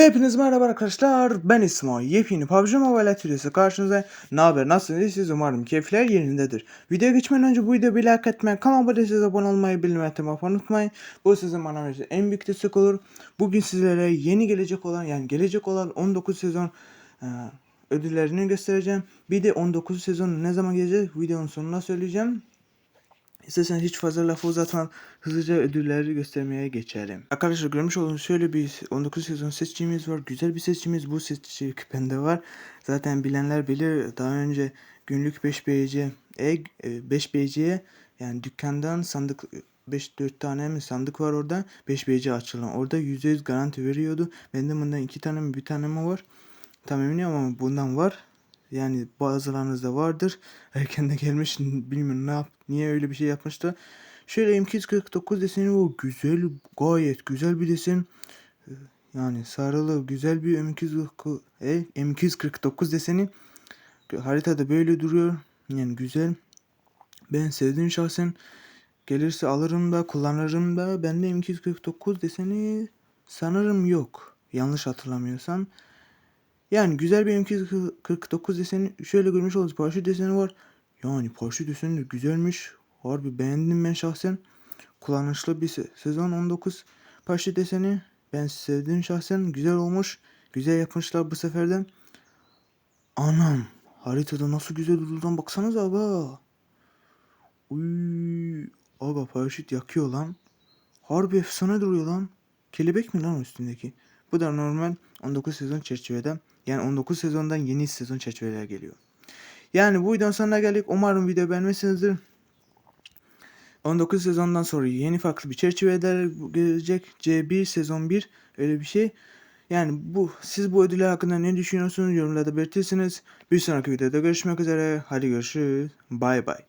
Hepiniz merhaba arkadaşlar. Ben İsmail. Yepyeni PUBG Mobile Atölyesi karşınızda. Ne haber? Nasılsınız? Siz umarım keyifler yerindedir. Videoya geçmeden önce bu videoyu bir like etmeyi, kanalıma abone abone olmayı, bildirim atmayı unutmayın. Bu sizin bana en büyük destek olur. Bugün sizlere yeni gelecek olan yani gelecek olan 19 sezon e, ödüllerini göstereceğim. Bir de 19 sezon ne zaman gelecek videonun sonuna söyleyeceğim. İstersen hiç fazla lafı uzatmadan hızlıca ödülleri göstermeye geçelim. Arkadaşlar görmüş olduğunuz şöyle bir 19 sezon seçicimiz var. Güzel bir seçicimiz. Bu seçici bende var. Zaten bilenler bilir. Daha önce günlük 5 BC, e, 5 BC'ye yani dükkandan sandık 5-4 tane mi sandık var orada. 5 BC açılan. Orada %100 garanti veriyordu. Bende bundan 2 tane mi bir tane mi var? Tam eminim ama bundan var. Yani bazılarınızda vardır. Erken de gelmiş bilmiyorum ne yap niye öyle bir şey yapmıştı. Şöyle M249 deseni o güzel gayet güzel bir desen. Yani sarılı güzel bir M249 e, M249 deseni. Haritada böyle duruyor. Yani güzel. Ben sevdim şahsen. Gelirse alırım da kullanırım da. Bende M249 deseni sanırım yok. Yanlış hatırlamıyorsam. Yani güzel bir M249 deseni şöyle görmüş oluruz. Paraşüt deseni var. Yani paraşüt deseni de güzelmiş. Harbi beğendim ben şahsen. Kullanışlı bir se- sezon 19 paraşüt deseni. Ben sevdim şahsen. Güzel olmuş. Güzel yapmışlar bu seferden. Anam. Haritada nasıl güzel durduğundan baksanıza aga. Uy, aga paraşüt yakıyor lan. Harbi efsane duruyor lan. Kelebek mi lan üstündeki? Bu da normal 19 sezon çerçeveden yani 19 sezondan yeni sezon çerçeveler geliyor. Yani bu videonun sonuna geldik. Umarım video beğenmişsinizdir. 19 sezondan sonra yeni farklı bir çerçeveler gelecek. C1 sezon 1 öyle bir şey. Yani bu siz bu ödüller hakkında ne düşünüyorsunuz yorumlarda belirtirsiniz. Bir sonraki videoda görüşmek üzere. Hadi görüşürüz. Bay bay.